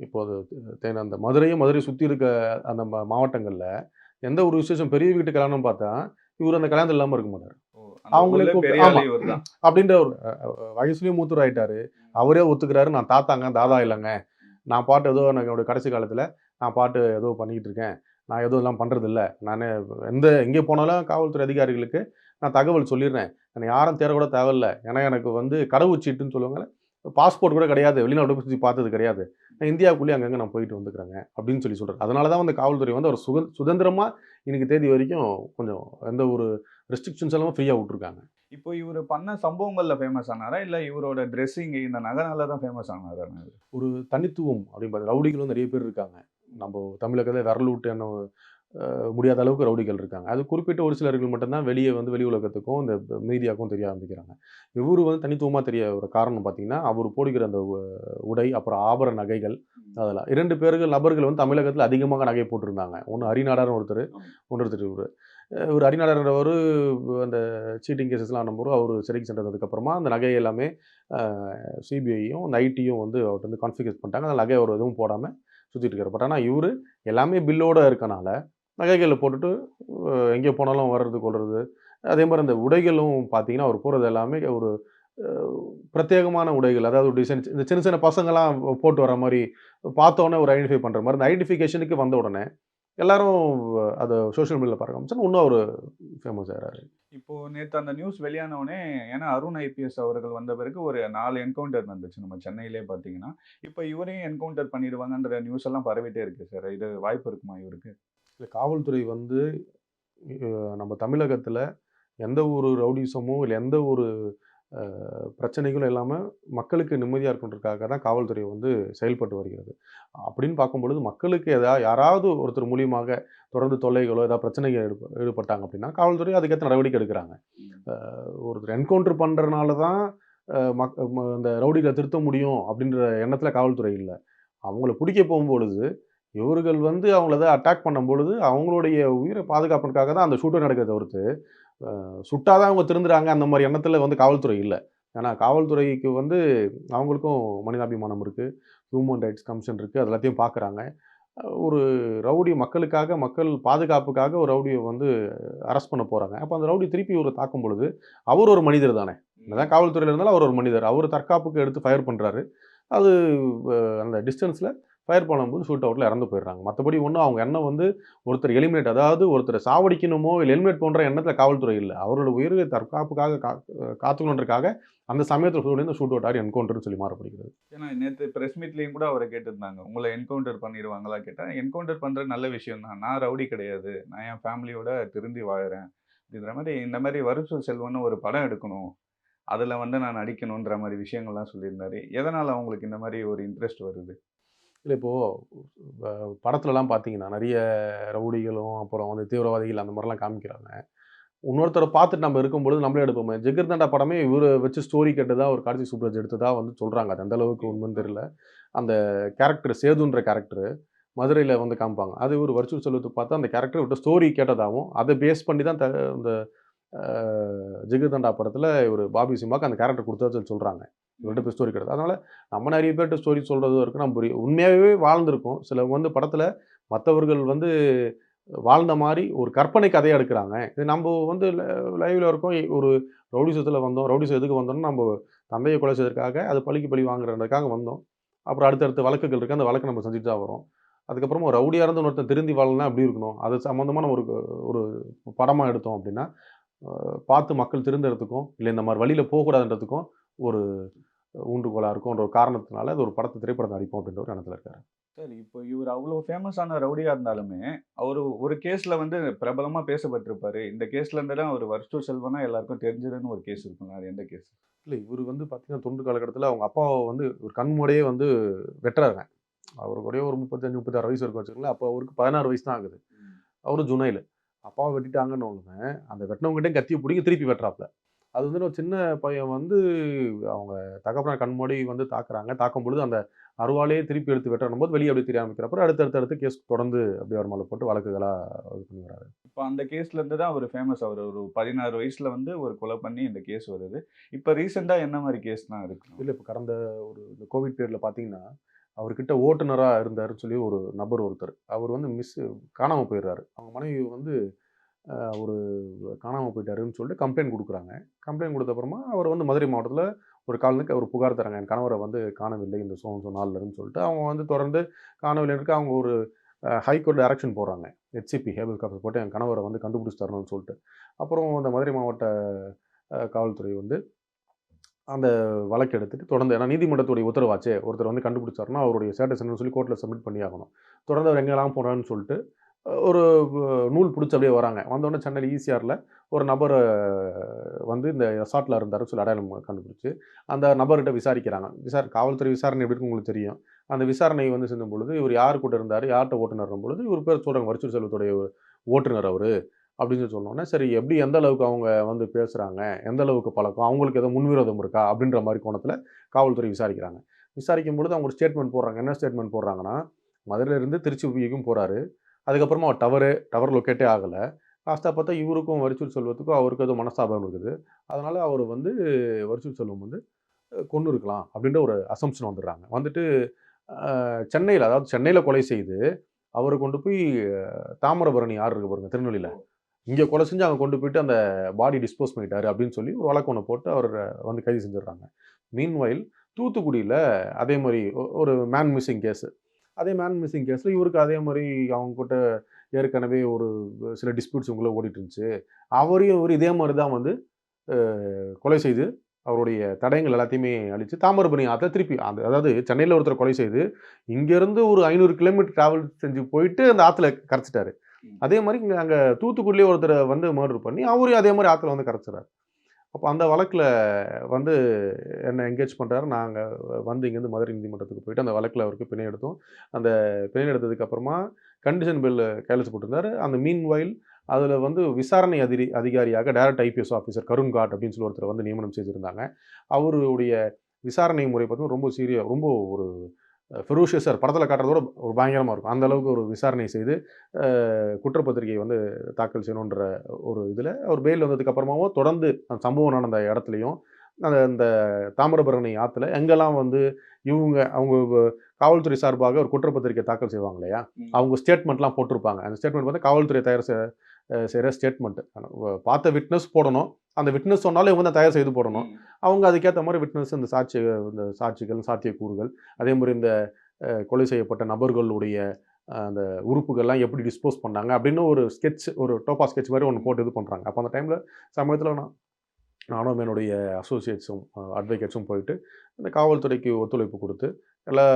இப்போ அது தேன அந்த மதுரையும் மதுரை சுற்றி இருக்க அந்த மாவட்டங்களில் எந்த ஒரு விசேஷம் பெரிய வீட்டு கல்யாணம் பார்த்தா இவர் அந்த கல்யாணத்தில் இல்லாமல் இருக்க மாட்டார். அவங்களே அவங்களே கூப்பிட்டு- பெரிய ஆமா. ஆளு இவர்தான். அப்படின்ற ஒரு வயசுலயும் மூத்தூர் ஆயிட்டாரு. அவரே ஒத்துக்கிறாரு நான் தாத்தாங்க தாதா இல்லைங்க. நான் பாட்டு ஏதோ என்னோட கடைசி காலத்தில் நான் பாட்டு ஏதோ பண்ணிக்கிட்டு இருக்கேன். நான் எதுவும் எல்லாம் பண்ணுறது இல்லை நான் எந்த எங்கே போனாலும் காவல்துறை அதிகாரிகளுக்கு நான் தகவல் சொல்லிடுறேன். நான் யாரும் தேட கூட தேவையில்ல. ஏன்னா எனக்கு வந்து கடவுச்சீட்டுன்னு சொல்லுவாங்க பாஸ்போர்ட் கூட கிடையாது. வெளிநாட்டு போய் சுற்றி பார்த்தது கிடையாது. நான் இந்தியாவுக்குள்ளேயே அங்கங்கே நான் போயிட்டு வந்துக்கிறேங்க அப்படின்னு சொல்லி சொல்கிறார் அதனால தான் வந்து காவல்துறை வந்து அவர் சுக சுதந்திரமாக இன்னைக்கு தேதி வரைக்கும் கொஞ்சம் எந்த ஒரு ரெஸ்ட்ரிக்ஷன்ஸ் எல்லாம் ஃப்ரீயாக விட்டுருக்காங்க. இப்போ இவர் பண்ண சம்பவங்கள்ல ஃபேமஸ் ஆனாரா? இல்ல இவரோட ட்ரெஸ்ஸிங் இந்த நகனால தான் ஃபேமஸ் ஆனாரா? ஒரு தனித்துவம் அப்படின்னு பார்த்து ரவுடிகளும் நிறைய பேர் இருக்காங்க. நம்ம தமிழகத்தில் விரல் விட்டு என்ன முடியாத அளவுக்கு ரவுடிகள் இருக்காங்க. அது குறிப்பிட்ட ஒரு சிலர்கள் மட்டும்தான் வெளியே வந்து வெளி உலகத்துக்கும் இந்த மீடியாவுக்கும் தெரிய ஆரம்பிக்கிறாங்க. இவர் வந்து தனித்துவமாக தெரிய ஒரு காரணம் பார்த்தீங்கன்னா அவர் போடுகிற அந்த உடை அப்புறம் ஆபரண நகைகள் அதெல்லாம். இரண்டு பேர்கள் நபர்கள் வந்து தமிழகத்தில் அதிகமாக நகை போட்டிருந்தாங்க. ஒன்று ஹரிநாடார்னு ஒருத்தர் இன்னொருத்தர் இவர். ஒரு ஹரிநாடார்ன்றவர் அந்த சீட்டிங் கேசஸ்லாம் நம்புறோம் அவர் சிறைக்கு சென்றதுக்கப்புறமா அந்த நகை எல்லாமே சிபிஐயும் அந்த ஐடியும் வந்து அவர்கிட்ட வந்து கான்ஃபிகர் பண்ணிட்டாங்க. அந்த நகை அவர் எதுவும் போடாமல் சுற்றிட்டு இருக்காரு. பட் ஆனால் இவர் எல்லாமே பில்லோட இருக்கனால நகைகளில் போட்டுட்டு எங்கே போனாலும் வர்றது. கொள்வது அதே மாதிரி அந்த உடைகளும் பார்த்தீங்கன்னா அவர் போகிறது எல்லாமே ஒரு பிரத்யேகமான உடைகள். அதாவது டிசைன் இந்த சின்ன சின்ன பசங்கள்லாம் போட்டு வர மாதிரி பார்த்தோன்னே ஒரு ஐடென்டிஃபை பண்ணுற மாதிரி இந்த ஐடென்டிஃபிகேஷனுக்கு வந்த உடனே எல்லாரும் அதை சோஷியல் மீடியாவில் பார்க்க ஆரம்பிச்சா இன்னும் அவர் ஃபேமஸ் ஆகிறாரு இப்போ நேற்று அந்த நியூஸ் வெளியானவுடனே ஏன்னா அருண் ஐபிஎஸ் அவர்கள் வந்த பிறகு ஒரு நாலு என்கவுண்டர் நடந்துச்சு. நம்ம சென்னையிலே பார்த்தீங்கன்னா இப்போ இவரையும் என்கவுண்டர் பண்ணிடுவாங்கன்ற நியூஸ் எல்லாம் பரவிட்டே இருக்கு சார் இது வாய்ப்பு இருக்குமா இவருக்கு? இல்லை காவல்துறை வந்து நம்ம தமிழகத்தில் எந்த ஒரு ரவுடிசமும் இல்லை எந்த ஒரு பிரச்சனைகளும் இல்லாமல் மக்களுக்கு நிம்மதியாக இருக்கணுன்றதுக்காக தான் காவல்துறை வந்து செயல்பட்டு வருகிறது. அப்படின்னு பார்க்கும்பொழுது மக்களுக்கு எதாவது யாராவது ஒருத்தர் மூலியமாக தொடர்ந்து தொல்லைகளோ ஏதாவது பிரச்சனைகள் ஈடுப- ஈடுபட்டாங்க அப்படின்னா காவல்துறை அதுக்கேற்ற நடவடிக்கை எடுக்கிறாங்க. ஒருத்தர் என்கவுண்டர் பண்ணுறனால தான் மக் இந்த ரவுடிகளை திருத்த முடியும் அப்படின்ற எண்ணத்தில் காவல்துறை இல்லை. அவங்கள பிடிக்க போகும்பொழுது இவர்கள் வந்து அவங்கள தான் அட்டாக் பண்ணும்பொழுது அவங்களுடைய உயிரை பாதுகாப்புக்காக தான் அந்த ஷூட்டர் நடக்கிறத தவிர்த்து சுட்டாக சுட்டாதான் அவங்க திருந்துறாங்க. அந்த மாதிரி எண்ணத்தில் வந்து காவல்துறை இல்லை. ஏன்னா காவல்துறைக்கு வந்து அவங்களுக்கும் மனிதாபிமானம் இருக்குது ஹியூமன் ரைட்ஸ் கமிஷன் இருக்குது அது எல்லாத்தையும் பார்க்குறாங்க ஒரு ரவுடி மக்களுக்காக மக்கள் பாதுகாப்புக்காக ஒரு ரவுடியை வந்து அரெஸ்ட் பண்ண போகிறாங்க அப்போ அந்த ரவுடி திருப்பி ஒரு தாக்கும் பொழுது அவர் ஒரு மனிதர் தானே. என்னதான் காவல்துறையில் இருந்தாலும் அவர் ஒரு மனிதர். அவர் தற்காப்புக்கு எடுத்து ஃபயர் பண்ணுறாரு அது அந்த டிஸ்டன்ஸில் ஃபயர் பண்ணும்போது ஷூட் அவுட்டில் இறந்து போயிடுறாங்க. மற்றபடி ஒன்றும் அவங்க எண்ணம் வந்து ஒருத்தர் எலிமினேட் அதாவது ஒருத்தரை சாவடிக்கணுமோ இல்லை எலிமினேட் போன்ற எண்ணத்தில் காவல்துறை இல்லை. அவரோட உயிரை தற்காப்புக்காக கா காத்துக்கணுன்றக்காக அந்த சமயத்தில் சொல்லி ஷூட் அவுட் ஆர் என்கவுண்டர்னு சொல்லி மாறப்படுகிறது. ஏன்னா நேற்று ப்ரெஸ் மீட்லேயும் கூட அவரை கேட்டிருந்தாங்க. உங்களை என்கவுண்டர் பண்ணிடுவாங்களா கேட்டேன் என்கவுண்டர் பண்ணுறது நல்ல விஷயம் தான். நான் ரவுடி கிடையாது. நான் என் ஃபேமிலியோட திருந்தி வாழறேன். அப்படின்ற மாதிரி இந்த மாதிரி வருஷம் செல்வன்னு ஒரு படம் எடுக்கணும். அதில் வந்து நான் நடிக்கணுன்ற மாதிரி விஷயங்கள்லாம் சொல்லியிருந்தாரு. எதனால் அவங்களுக்கு இந்த மாதிரி ஒரு இன்ட்ரெஸ்ட் வருது? இல்லை இப்போது படத்துலலாம் பார்த்தீங்கன்னா நிறைய ரவுடிகளும் அப்புறம் வந்து தீவிரவாதிகள் அந்த மாதிரிலாம் காமிக்கிறாங்க. இன்னொருத்தரை பார்த்துட்டு நம்ம இருக்கும்பொழுது நம்மளே எடுப்போமே. ஜிகர்தண்டா படமே இவரை வச்சு ஸ்டோரி கேட்டதா ஒரு கார்த்திக் சுப்ராஜ் எடுத்ததா வந்து சொல்கிறாங்க அது எந்த அளவுக்கு உண்மைன்னு தெரியல. அந்த கேரக்டர் சேதுன்ற கேரக்டர் மதுரையில் வந்து காமிப்பாங்க. அது ஒரு வர்ச்சுவல் செல்வத்தை பார்த்தா அந்த கேரக்டர் விட்டு ஸ்டோரி கேட்டதாகவும் அதை பேஸ் பண்ணி தான் த இந்த ஜிகர்தண்டா படத்தில் இவர் பாபி சிம்மாக்கு அந்த கேரக்டர் கொடுத்ததா சொல்லி சொல்கிறாங்க இவர்கிட்ட இப்போ ஸ்டோரி கிடையாது அதனால் நம்ம நிறைய பேர்கிட்ட ஸ்டோரி சொல்கிறது இருக்குது நம்ம புரியும் உண்மையாகவே வாழ்ந்துருக்கோம். சிலவங்க வந்து படத்தில் மற்றவர்கள் வந்து வாழ்ந்த மாதிரி ஒரு கற்பனை கதையை எடுக்கிறாங்க. இது நம்ம வந்து லைவில் இருக்கோம். ஒரு ரவுடிசத்தில் வந்தோம். ரவுடிசம் எதுக்கு வந்தோம்னா நம்ம தந்தையை கொலை செய்ததற்காக அது பழிக்கு பழி வாங்குறதுக்காக வந்தோம். அப்புறம் அடுத்தடுத்த வழக்குகள் இருக்குது அந்த வழக்கு நம்ம செஞ்சுட்டு தான் வரோம். அதுக்கப்புறமா ஒரு ரவுடியாக இருந்து ஒருத்தன் திருந்தி வாழலாம் அப்படி இருக்கணும்? அது சம்மந்தமான ஒரு ஒரு படமாக எடுத்தோம் அப்படின்னா பார்த்து மக்கள் திருந்துறதுக்கும் இல்லை இந்த மாதிரி வழியில் போகக்கூடாதுன்றதுக்கும் ஒரு ஊண்டுகோலாக இருக்கும்ன்ற ஒரு காரணத்தினால அது ஒரு படத்தை திரைப்படத்தை அடிப்போம் அப்படின்ற ஒரு எண்ணத்தில் இருக்காரு. சரி இப்போ இவர் அவ்வளோ ஃபேமஸான ரவுடியாக இருந்தாலுமே அவர் ஒரு கேஸில் வந்து பிரபலமாக பேசப்பட்டிருப்பாரு. இந்த கேஸ்ல இருந்து தான் அவர் வருஷம் செல்வனா எல்லாருக்கும் தெரிஞ்சதுன்னு ஒரு கேஸ் இருக்குங்க அது எந்த கேஸ் இல்லை இவர் வந்து பார்த்தீங்கன்னா தொண்டு காலகட்டத்தில் அவங்க அப்பாவை வந்து ஒரு கண்மூடையே வந்து வெட்டுறாங்க அவருக்கு ஒரே ஒரு முப்பத்தஞ்சு முப்பத்தாறு வயசு இருக்கும் வச்சுக்கோங்களேன். அப்போ அவருக்கு பதினாறு வயசு தான் ஆகுது. அவரும் ஜுனையில் அப்பாவை வெட்டிட்டாங்கன்னு ஒன்று அந்த வெட்டினவங்ககிட்டே கத்தியை பிடிங்க திருப்பி வெட்டுறாப்புல. அது வந்து ஒரு சின்ன பையன் வந்து அவங்க தகப்பனார் கண்மூடி வந்து தாக்குறாங்க. தாக்கும் பொழுது அந்த அருவாலே திருப்பி எடுத்து வெட்டணும் போது வெளியே அப்படி தெரிய ஆரம்பிக்கிறப்ப அடுத்து அடுத்து கேஸ் தொடர்ந்து அப்படி அவர் மேலே போட்டு வழக்குகளாக இது பண்ணி வராரு இப்போ அந்த கேஸ்ல இருந்து தான் அவர் ஃபேமஸ் அவர் ஒரு பதினாறு வயசுல வந்து ஒரு கொலை பண்ணி இந்த கேஸ் வருது. இப்போ ரீசெண்டாக என்ன மாதிரி கேஸ்லாம் இருக்கு? இல்லை இப்போ கடந்த ஒரு இந்த கோவிட் பீரியடில் பார்த்தீங்கன்னா அவர்கிட்ட ஓட்டுநராக இருந்தாருன்னு சொல்லி ஒரு நபர் ஒருத்தர். அவர் வந்து மிஸ் காணாமல் போயிடுறாரு. அவங்க மனைவி வந்து ஒரு காணாமல் போயிட்டாருன்னு சொல்லிட்டு கம்ப்ளைண்ட் கொடுக்குறாங்க. கம்ப்ளைண்ட் கொடுத்த அப்புறமா அவர் வந்து மதுரை மாவட்டத்தில் ஒரு காலனுக்கு அவர் புகார் தராங்க என் கணவரை வந்து காணவில்லை இந்த சோ சோ நாள்லன்னு சொல்லிட்டு அவங்க வந்து தொடர்ந்து காணவில்லை இருக்க அவங்க ஒரு ஹைகோர்ட் டைரக்ஷன் போடுறாங்க. ஹெச்சிபி ஹேபிள் காப்பி போட்டு என் கணவரை வந்து கண்டுபிடிச்சி தரணும்னு சொல்லிட்டு. அப்புறம் அந்த மதுரை மாவட்ட காவல்துறை வந்து அந்த வழக்கு எடுத்துகிட்டு தொடர்ந்து ஏன்னா நீதிமன்றத்துடைய உத்தரவாச்சே ஒருத்தர் வந்து கண்டுபிடிச்சாருன்னா அவருடைய ஸ்டேட்டஸ் என்னன்னு சொல்லி கோர்ட்டில் சப்மிட் பண்ணி ஆகணும் தொடர்ந்து அவர் எங்கெல்லாம் போகிறான்னு சொல்லிட்டு ஒரு நூல் பிடிச்சி அப்படியே வராங்க. வந்தோடனே சென்னையில் ஈசிஆரில் ஒரு நபர் வந்து இந்த ரெசார்ட்டில் இருந்தார் சொல்லி அடையாளம் கண்டுபிடிச்சி அந்த நபர்கிட்ட விசாரிக்கிறாங்க. விசார காவல்துறை விசாரணை எப்படி உங்களுக்கு தெரியும்? அந்த விசாரணை வந்து செஞ்சும் பொழுது இவர் யார் கூட இருந்தார் யார்கிட்ட ஓட்டுநர் பொழுது இவர் பேர் சொல்கிறாங்க வரிச்சூர் செல்வத்துடைய ஓட்டுநர் அவர் அப்படின்னு சொல்லி சொன்னோன்னே சரி எப்படி எந்த அளவுக்கு அவங்க வந்து பேசுகிறாங்க எந்த அளவுக்கு பழக்கம் அவங்களுக்கு ஏதோ முன்விரோதம் இருக்கா அப்படின்ற மாதிரி கோணத்தில் காவல்துறை விசாரிக்கிறாங்க. விசாரிக்கும் பொழுது அவங்க ஒரு ஸ்டேட்மெண்ட் போடுறாங்க. என்ன ஸ்டேட்மெண்ட் போடுறாங்கன்னா மதுரையிலேருந்து திருச்சி வரைக்கும் போகிறாரு அதுக்கப்புறமா அவர் டவரு டவர் லொக்கேட்டே ஆகலை. லாஸ்ட்டாக பார்த்தா இவருக்கும் வரிச்சூர் செல்வத்துக்கும் அவருக்கு ஏதோ மனஸ்தாபம் இருக்குது. அதனால் அவர் வந்து வரிச்சூர் செல்வம் வந்து கொண்டு இருக்கலாம் அப்படின்ற ஒரு அசம்ஷன் வந்துடுறாங்க. வந்துட்டு சென்னையில் அதாவது சென்னையில் கொலை செய்து அவரை கொண்டு போய் தாமிரபரணி ஆறு இருக்கு பாருங்க திருநெல்வேலியில். இங்கே கொலை செஞ்சு அங்கே கொண்டு போயிட்டு அந்த பாடி டிஸ்போஸ் பண்ணிட்டாரு அப்படின்னு சொல்லி ஒரு வழக்கு ஒன்று போட்டு அவர் வந்து கைது செஞ்சிடுறாங்க. மீன்வாயில் தூத்துக்குடியில் அதே மாதிரி ஒரு மேன் மிஸ்ஸிங் கேஸு அதே மேன் மிஸ்ஸிங் கேஸில் இவருக்கு அதே மாதிரி அவங்க கிட்ட ஏற்கனவே ஒரு சில டிஸ்பியூட்ஸ் உங்களை ஓடிட்டு இருந்துச்சு அவரையும் இவர் இதே மாதிரி தான் வந்து கொலை செய்து அவருடைய தடயங்கள் எல்லாத்தையுமே அழித்து தாமிரபரணி ஆற்ற திருப்பி அந்த அதாவது சென்னையில் ஒருத்தர் கொலை செய்து இங்கேருந்து ஒரு ஐநூறு கிலோமீட்டர் ட்ராவல் செஞ்சு போயிட்டு அந்த ஆற்றுல கரைச்சிட்டாரு. அதே மாதிரி இங்கே அங்கே தூத்துக்குடியிலே ஒருத்தரை வந்து மர்டர் பண்ணி அவரையும் அதே மாதிரி ஆற்றுல வந்து கரைச்சிறாரு. அப்போ அந்த வழக்கில் வந்து என்னை என்கேஜ் பண்ணுறாரு நாங்கள் வந்து இங்கேருந்து மதுரை நீதிமன்றத்துக்கு போயிட்டு அந்த வழக்கில் அவருக்கு பிணை எடுத்தோம். அந்த பிணை எடுத்ததுக்கப்புறமா கண்டிஷன் பில்லு கையெழுத்து போட்டிருந்தாரு. அந்த மீன் வயல் அதில் வந்து விசாரணை அதிரி அதிகாரியாக டைரக்ட் ஐபிஎஸ் ஆஃபீஸர் கருண் காட் அப்படின்னு சொல்லி ஒருத்தர் வந்து நியமனம் செய்திருந்தாங்க. அவருடைய விசாரணை முறை பார்த்தீங்கன்னா ரொம்ப சீரிய ரொம்ப ஒரு ஃபெரோஷியஸாக படத்தில் காட்டுறதோட ஒரு பயங்கரமாக இருக்கும். அந்த அளவுக்கு ஒரு விசாரணை செய்து அஹ், குற்றப்பத்திரிகை வந்து தாக்கல் செய்யணுன்ற ஒரு இதில் அவர் பெயில் வந்ததுக்கு அப்புறமாவும் தொடர்ந்து அந்த சம்பவம் நடந்த இடத்துலையும் அந்த அந்த தாமிரபரணி ஆற்றுல எங்கெல்லாம் வந்து இவங்க அவங்க காவல்துறை சார்பாக ஒரு குற்றப்பத்திரிக்கை தாக்கல் செய்வாங்க இல்லையா. அவங்க ஸ்டேட்மெண்ட்லாம் போட்டிருப்பாங்க. அந்த ஸ்டேட்மெண்ட் வந்து காவல்துறை தயார் செய்கிற ஸ்டேட்மெண்ட் பார்த்த விட்னஸ் போடணும். அந்த விட்னஸ் சொன்னாலும் இவங்க தான் தயார் செய்து போடணும். அவங்க அதுக்கேற்ற மாதிரி விட்னஸ் இந்த சாட்சி இந்த சாட்சிகள் சாத்தியக்கூறுகள் அதே மாதிரி இந்த கொலை செய்யப்பட்ட நபர்களுடைய அந்த உறுப்புகள்லாம் எப்படி டிஸ்போஸ் பண்ணாங்க அப்படின்னு ஒரு ஸ்கெட்ச் ஒரு டோப்பா ஸ்கெட்ச் மாதிரி ஒன்று போட்டு இது பண்ணுறாங்க அப்போ அந்த டைமில் சமயத்தில் நான் நானும் என்னுடைய அசோசியேட்ஸும் அட்வொகேட்ஸும் போயிட்டு இந்த காவல்துறைக்கு ஒத்துழைப்பு கொடுத்து எல்லாம்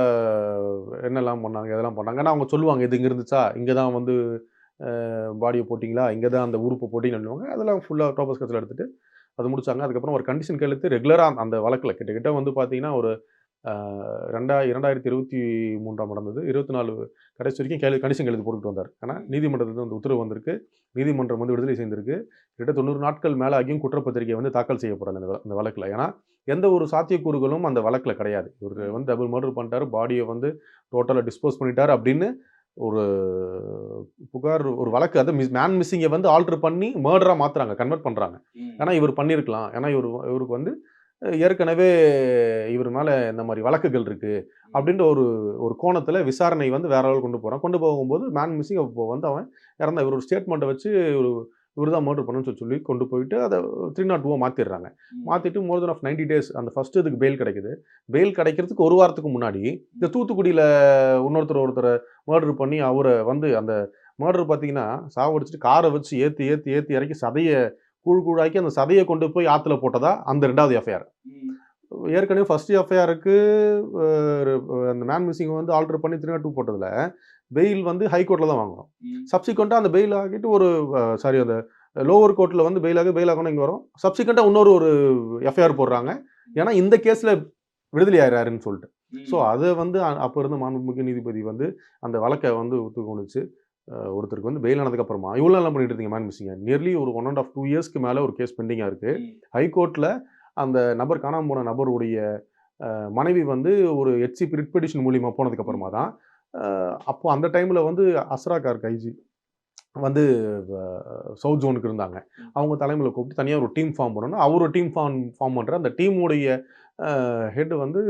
என்னெல்லாம் பண்ணாங்க எதெல்லாம் பண்ணாங்க ஆனால் அவங்க சொல்லுவாங்க. இது இங்கே இருந்துச்சா? இங்கே தான் வந்து பாடியை போட்டிங்களா? இங்கே தான் அந்த உறுப்பு போட்டிங்கன்னு சொல்லுவாங்க. அதெல்லாம் ஃபுல்லாக டோபஸ் கட்சியில் எடுத்துகிட்டு அது முடிச்சாங்க. அதுக்கப்புறம் ஒரு கண்டிஷன் கழுத்து ரெகுலராக அந்த வழக்கில் கிட்டக்கிட்ட வந்து பார்த்தீங்கன்னா ஒரு ரெண்டா இரண்டாயிரத்தி இருபத்தி மூன்றாம் நடந்தது. இருபத்தி நாலு கடைசி வரைக்கும் கேள்வி கண்டிஷன் எழுதி போட்டுக்கிட்டு வந்தார். ஆனால் நீதிமன்றத்தில் வந்து உத்தரவு வந்திருக்கு. நீதிமன்றம் வந்து விடுதலை செய்திருக்கு. கிட்ட தொண்ணூறு நாட்கள் மேலே ஆகியும் குற்றப்பத்திரிகை வந்து தாக்கல் செய்யப்படலை இந்த அந்த இந்த வழக்கில். ஏன்னா எந்த ஒரு சாத்தியக்கூறுகளும் அந்த வழக்கில் கிடையாது. இவர் வந்து டபுள் மர்டர் பண்ணிட்டாரு. பாடியை வந்து டோட்டலாக டிஸ்போஸ் பண்ணிட்டார் அப்படின்னு ஒரு புகார் ஒரு வழக்கு. அது மிஸ் மேன் மிஸ்ஸிங்கை வந்து ஆல்டர் பண்ணி மர்டராக மாற்றுறாங்க கன்வெர்ட் பண்ணுறாங்க ஏன்னா இவர் பண்ணியிருக்கலாம் ஏன்னா இவர் இவருக்கு வந்து ஏற்கனவே இவர் மேலே இந்த மாதிரி வழக்குகள் இருக்குது அப்படின்ற ஒரு ஒரு கோணத்தில் விசாரணை வந்து வேற அளவு கொண்டு போகிறான் கொண்டு போகும்போது மேன் மிஸ்ஸிங் அப்போ வந்து அவன் இறந்த இவர் ஒரு ஸ்டேட்மெண்ட்டை வச்சு ஒரு இவர் தான் மர்டர் பண்ணணும்னு சொல்லி சொல்லி கொண்டு போயிட்டு அதை த்ரீ நாட் டூவாக மாற்றிடுறாங்க மாற்றிட்டு more than of ninety days அந்த ஃபர்ஸ்ட் இதுக்கு பெயில் கிடைக்குது. பெயில் கிடைக்கிறதுக்கு ஒரு வாரத்துக்கு முன்னாடி இந்த தூத்துக்குடியில் இன்னொருத்தர் ஒருத்தரை மர்டர் பண்ணி அவரை வந்து அந்த மர்டர் பார்த்தீங்கன்னா சாவடிச்சிட்டு காரை வச்சு ஏற்றி ஏற்றி ஏற்றி இறக்கி சதையை கூழ் கூழாக்கி அந்த சதையை கொண்டு போய் ஆற்றுல போட்டதா அந்த ரெண்டாவது எஃப்ஐஆர் ஏற்கனவே ஃபர்ஸ்ட் எஃப்ஐஆருக்கு அந்த மேன் மிஸ்ஸிங் வந்து ஆல்டர் பண்ணி த்ரீ டூ போட்டதில் பெயில் வந்து ஹைகோர்ட்டில் தான் வாங்குறோம். சப்சிக்வெண்ட்டாக அந்த பெயில் ஆகிட்டு ஒரு சாரி அந்த லோவர் கோர்ட்டில் வந்து பெயில் ஆகி பெயில் ஆகணும் இங்கே வரும். சப்சிக்வெண்ட்டாக இன்னொரு ஒரு எஃப்ஐஆர் போடுறாங்க. ஏன்னா இந்த கேஸில் விடுதலை ஆயிராருன்னு சொல்லிட்டு. ஸோ அதை வந்து அப்போ இருந்த மாண்புமிகு நீதிபதி வந்து அந்த வழக்கை வந்து ஒத்துக்கொண்டுச்சு. ஒருத்தருக்கு வந்து பெயில் ஆனதுக்கப்புறமா இவ்வளோ எல்லாம் பண்ணிட்டு இருந்தீங்க மேன் மிஸ்ஸிங்க நியர்லி ஒரு ஒன் அண்ட் ஆஃப் டூ இயர்ஸ்க்கு மேலே ஒரு கேஸ் பெண்டிங்காக இருக்குது ஹைகோர்ட்டில் அந்த நபர் காணாம போன நபருடைய மனைவி வந்து ஒரு எச்சி பிரிட்பெடிஷன் மூலியமாக போனதுக்கப்புறமா தான் அஹ், அப்போ அந்த டைமில் வந்து அஸ்ரா கார் கைஜி வந்து சவுத் ஜோனுக்கு இருந்தாங்க. அவங்க தலைமையில் கூப்பிட்டு தனியாக ஒரு டீம் ஃபார்ம் பண்ணணும். அவர் டீம் ஃபார்ம் ஃபார்ம் பண்ணுற அந்த டீமுடைய ஹெட் வந்து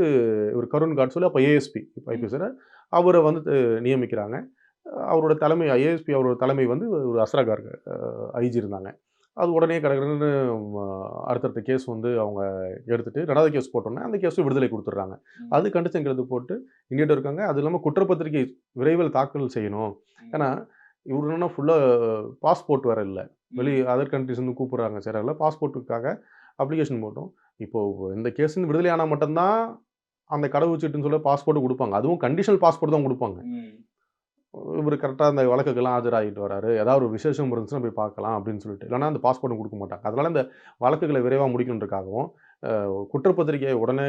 இவர் கருண் காட் சொல்லி அப்போ ஏஎஸ்பி இப்போ ஐபிஎஸ் அவரை வந்து நியமிக்கிறாங்க. அவரோட தலைமை ஐஏஎஸ்பி அவரோட தலைமை வந்து ஒரு அஸ்ரா கார் ஐஜி இருந்தாங்க. அது உடனே கிடக்குறன்னு அடுத்தடுத்த கேஸ் வந்து அவங்க எடுத்துட்டு ரெண்டாவது கேஸ் போட்டோன்னே அந்த கேஸும் விடுதலை கொடுத்துட்றாங்க. அது கண்டிச்சு எழுதி போட்டு இங்கிட்ட இருக்காங்க. அது இல்லாமல் குற்றப்பத்திரிகை விரைவில் தாக்கல் செய்யணும். ஏன்னா இவர் என்னன்னா ஃபுல்லாக பாஸ்போர்ட் வேற இல்லை. வெளி அதர் கண்ட்ரிஸ் வந்து கூப்பிடுறாங்க. சேரல பாஸ்போர்ட்டுக்காக அப்ளிகேஷன் போட்டோம். இப்போ இந்த கேஸ்னு விடுதலை ஆனால் மட்டும்தான் அந்த கடவுச்சீட்டுன்னு சொல்ல பாஸ்போர்ட் கொடுப்பாங்க. அதுவும் கண்டிஷனல் பாஸ்போர்ட் தான் கொடுப்பாங்க. இவர் கரெக்டாக அந்த வழக்குக்கெல்லாம் ஆஜராகிட்டு வராரு. ஏதாவது ஒரு விசேஷம் இருந்துச்சுன்னா போய் பார்க்கலாம் அப்படின்னு சொல்லிட்டு. இல்லைன்னா அந்த பாஸ்போர்ட்டும் கொடுக்க மாட்டாங்க. அதனால் இந்த வழக்குகளை விரைவாக முடிக்கணுன்றதுக்காகவும் அஹ், குற்றப்பத்திரிகையை உடனே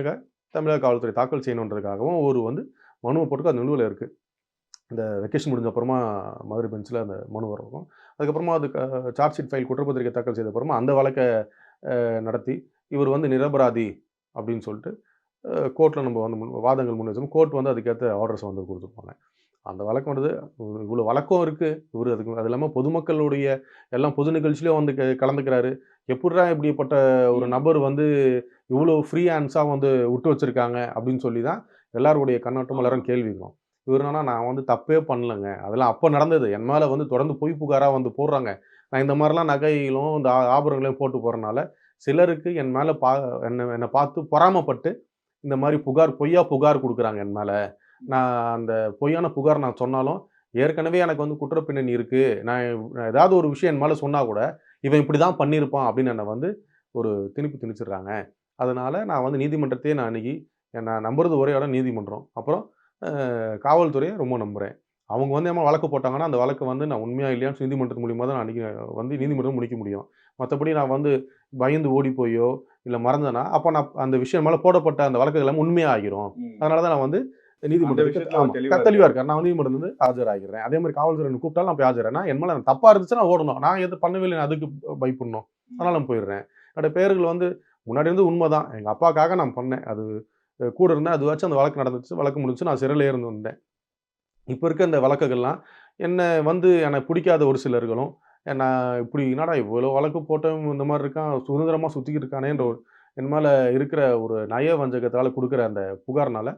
தமிழக காவல்துறை தாக்கல் செய்யணுன்றதுக்காகவும் ஒரு வந்து மனுவை போட்டு அது நிலுவில் இருக்குது இந்த வெக்கேஷன் முடிஞ்ச அப்புறமா மதுரை பெஞ்சில் அந்த மனு வரும். அதுக்கப்புறமா அதுக்கு சார்ஜ் ஷீட் ஃபைல் குற்றப்பத்திரிகை தாக்கல் செய்த அப்புறமா அந்த வழக்கை நடத்தி இவர் வந்து நிரபராதி அப்படின்னு சொல்லிட்டு கோர்ட்டில் நம்ம வந்து வாதங்கள் முன் வச்சோம் கோர்ட் வந்து அதுக்கேற்ற ஆர்டர்ஸ் வந்து கொடுத்துருப்பாங்க. அந்த வழக்கம் வந்து இவ்வளோ வழக்கம் இருக்குது இவர் அதுக்கு அது இல்லாமல் பொதுமக்களுடைய எல்லாம் பொது நிகழ்ச்சியிலையும் வந்து கலந்துக்கிறாரு. எப்படிடா இப்படிப்பட்ட ஒரு. நபர் வந்து இவ்வளோ ஃப்ரீ ஹேண்ட்ஸாக வந்து விட்டு வச்சிருக்காங்க அப்படின்னு சொல்லி தான் எல்லாருடைய கண்ணோட்டம் எல்லாரும் கேள்விக்கும் இவர் என்னன்னா நான் வந்து தப்பே பண்ணலங்க. அதெல்லாம் அப்போ நடந்தது. என் மேலே வந்து தொடர்ந்து பொய் புகாராக வந்து போடுறாங்க. நான் இந்த மாதிரிலாம் நகையிலும் இந்த ஆபரணங்களையும் போட்டு போகிறனால சிலருக்கு என் மேலே பா என்னை என்னை பார்த்து பொறாமப்பட்டு இந்த மாதிரி புகார் பொய்யா புகார் கொடுக்குறாங்க என் மேலே. நான் அந்த பொய்யான புகார் நான் சொன்னாலும் ஏற்கனவே எனக்கு வந்து குற்றப்பின்னணி இருக்குது நான் ஏதாவது ஒரு விஷயம் என் மேலே சொன்னால் கூட இவன் இப்படி தான் பண்ணியிருப்பான் அப்படின்னு என்னை வந்து ஒரு திணிப்பு திணிச்சிடுறாங்க. அதனால் நான் வந்து நீதிமன்றத்தையே நான் அணுகி நான் நம்புறது ஒரே இடம் நீதிமன்றம். அப்புறம் காவல்துறையை ரொம்ப நம்புகிறேன் அவங்க வந்து ஏமா வழக்கு போட்டாங்கன்னா அந்த வழக்கு வந்து நான் உண்மையாக இல்லையான்னு நீதிமன்றத்து மூலியமாக தான் நான் அன்றைக்கி வந்து நீதிமன்றம் முடிக்க முடியும். மற்றபடி நான் வந்து பயந்து ஓடி போயோ இல்லை மறந்தேன்னா அப்போ நான் அந்த விஷயம் மேலே போடப்பட்ட அந்த வழக்குகள் எல்லாம் உண்மையாக ஆகிரும். அதனால தான் நான் வந்து நீதிமன்றத்துக்கு விஷயத்துல அவர் ஆமா, தெளிவா தெளிவா இருக்கேன். நான் நீதிமன்றம் வந்து ஆஜராகிறேன். அதே மாதிரி காவல்துறை கூப்பிட்டாலும் நான் போய் ஆஜரேன்னா என் மேல தப்பா இருந்துச்சுன்னா ஓடணும். நான் எது பண்ணவே இல்லை அதுக்கு பயப்படணும். அதனால நான் போயிடுறேன். என்னோட பேர்கள் வந்து முன்னாடி இருந்து உண்மைதான். எங்க அப்பாக்காக நான் பண்ணேன். அது கூட இருந்தேன். அதுவாச்சும் அந்த வழக்கு நடந்துச்சு. வழக்கு முடிச்சு நான் சிறையில இருந்து வந்தேன். இப்போ இருக்க இந்த வழக்குகள்லாம் என்னை வந்து எனக்கு பிடிக்காத ஒரு சிலர்களும் நான் இப்படி என்னடா இவ்வளோ வழக்கு போட்டவன் இந்த மாதிரி இருக்கான் சுதந்திரமாக சுற்றிக்கிட்டு இருக்கானேன்ற ஒரு என் மேலே இருக்கிற ஒரு நய வஞ்சகத்தால் கொடுக்குற அந்த புகார்னால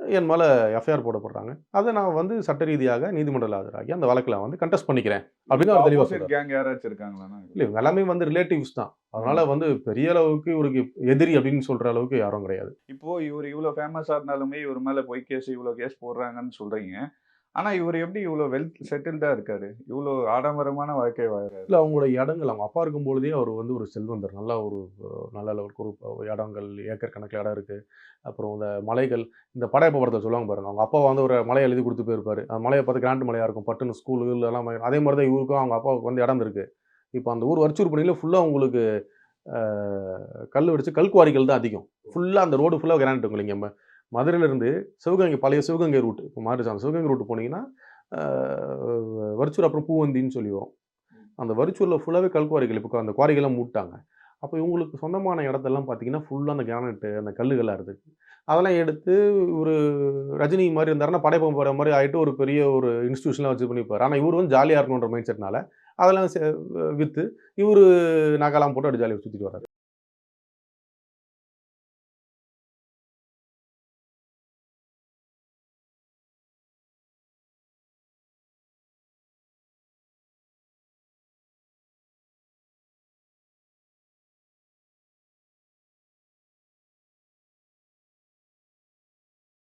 என் மேலே எஃப்ஐஆர் போடப்படுறாங்க அதை நான் வந்து சட்ட ரீதியாக நீதிமன்றத்தில் ஆஜராகி அந்த வழக்கில் வந்து கண்டெஸ்ட் பண்ணிக்கிறேன் அப்படின்னு அவர் தெளிவாக கேங் யாராச்சும் இருக்காங்களா? இல்லை எல்லாமே வந்து ரிலேட்டிவ்ஸ் தான். அதனால வந்து பெரிய அளவுக்கு இவருக்கு எதிரி அப்படின்னு சொல்ற அளவுக்கு யாரும் கிடையாது. இப்போ இவர் இவ்வளோ ஃபேமஸாக இருந்தாலுமே இவர் மேலே பொய் கேஸ் இவ்வளோ கேஸ் போடுறாங்கன்னு சொல்றீங்க. ஆனா இவர் எப்படி இவ்வளோ வெல் செட்டில்டா இருக்காரு? இவ்வளோ ஆடம்பரமான வாழ்க்கை வாழ்றாரு. இல்லை அவங்களோட இடங்கள் அவங்க அப்பா இருக்கும் பொழுதே அவர் வந்து ஒரு செல்வந்தர். நல்ல ஒரு நல்ல லெவலுக்கு ஒரு இடங்கள் ஏக்கர் கணக்கில் இடம் இருக்குது அப்புறம் இந்த மலைகள் இந்த படையப்ப படத்தில் சொல்லுவாங்க பாருங்க அவங்க அப்பா வந்து ஒரு மலையை எழுதி கொடுத்து போயிருப்பாரு. அந்த மலையை பார்த்து கிராண்ட் மலையாக இருக்கும் பட்டுன்னு ஸ்கூலு எல்லாம் மலை- அதே மாதிரி தான் இவருக்கும் அவங்க அப்பாவுக்கு வந்து இடம் இருக்கு. இப்போ அந்த ஊர் வரிச்சூர் பணியில் ஃபுல்லாக உங்களுக்கு கல் வெடிச்சு கல்குவாரிகள் தான் அதிகம். ஃபுல்லாக அந்த ரோடு ஃபுல்லாக கிராண்ட் உங்களுக்கு மதுரையிலேருந்து சிவகங்கை பழைய சிவகங்கை ரூட் இப்போ மாறிச்சு அந்த சிவகங்கை ரூட் போனீங்கன்னா அஹ், வரிச்சூர் அப்புறம் பூவந்தின்னு சொல்லி வரும். அந்த வரிச்சூரில் ஃபுல்லாகவே கல்குவாரிகள் இப்போ அந்த குவாரிகள்லாம் மூட்டாங்க. அப்போ இவங்களுக்கு சொந்தமான இடத்தெல்லாம் பார்த்தீங்கன்னா ஃபுல்லாக அந்த கிரானைட்டு அந்த கல்லுகளாக இருக்குது. அதெல்லாம் எடுத்து ஒரு ரஜினி மாதிரி இருந்தாருன்னா படைப்பம் போகிற மாதிரி ஆகிட்டு ஒரு பெரிய ஒரு இன்ஸ்டியூஷன்லாம் வச்சு பண்ணிப்பார். ஆனால் இவர் வந்து ஜாலியாக இருக்கணுன்ற மைண்ட் செட்னால அதெல்லாம் விற்று இவர் நகைலாம் போட்டு அப்படி ஜாலியாக சுற்றிட்டு வர்றாரு.